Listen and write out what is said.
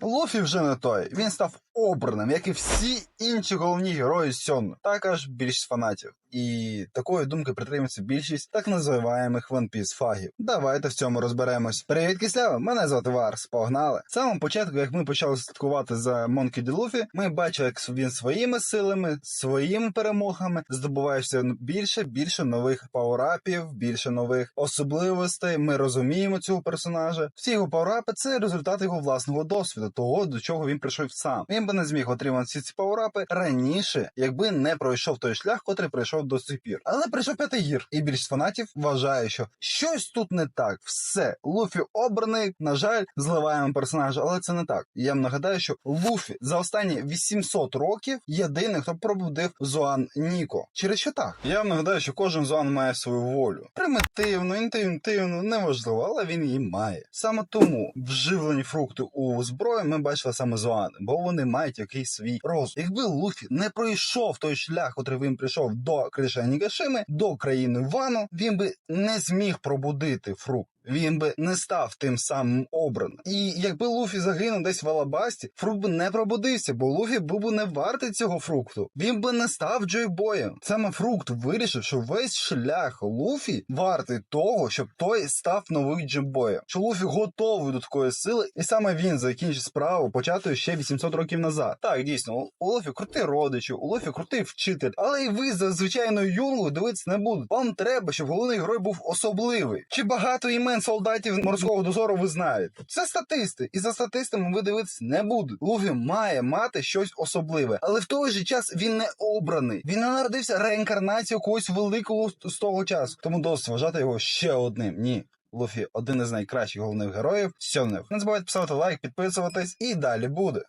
Луфі вже не той. Він став обраним, як і всі інші головні герої Сьону, також більшість фанатів. І такої думки притримується більшість так називаємих One Piece фагів. Давайте в цьому розберемось. Привіт, кислява! Мене звати Варс. Погнали! З самого початку, як ми почали слідкувати за Монкі Ді Луфі, ми бачили, як він своїми силами, своїми перемогами здобуває все більше, більше нових пауерапів, більше нових особливостей. Ми розуміємо цього персонажа. Всі його пауерапи це результат його власного досвіду, того до чого він прийшов сам. Він би не зміг отримати всі ці пауерапи раніше, якби не пройшов той шлях, котрий пройшов до сих пір. Але прийшов п'ятий гір, і більшість фанатів вважає, що щось тут не так. Все, Луфі обраний. На жаль, зливаємо персонажа, але це не так. Я вам нагадаю, що Луфі за останні 800 років єдиний, хто пробудив Зоан Ніко. Через що так? Я вам нагадаю, що кожен Зоан має свою волю. Примітивну, інтуїтивну, неважливо, але він її має. Саме тому вживлені фрукти у зброю ми бачили саме Зоани, бо вони мають якийсь свій розум. Якби Луфі не пройшов той шлях, котрий він прийшов до кришені Гашими, до країни Вану, він би не зміг пробудити фрукт. Він би не став тим самим обраним. І якби Луфі загинув десь в Алабасті, фрукт би не пробудився, бо Луфі був би не вартий цього фрукту. Він би не став Джойбоєм. Саме фрукт вирішив, що весь шлях Луфі вартий того, щоб той став новим Джойбоєм. Що Луфі готовий до такої сили, і саме він закінчив справу, початою ще 800 років назад. Так, дійсно, у Луфі крутий родичі, у Луфі крутий вчитель, але і ви за звичайною юнгою дивитися не будете. Вам треба, щоб головний герой був особливий. Чи багато імен солдатів морського дозору ви знаєте? Це статисти, і за статистами ви дивитися не будете. Луфі має мати щось особливе, але в той же час він не обраний. Він не народився реінкарнацією когось великого з того часу. Тому досить вважати його ще одним. Ні. Луфі один із найкращих головних героїв. Сьонев. Не забувайте писати лайк, підписуватись, і далі буде.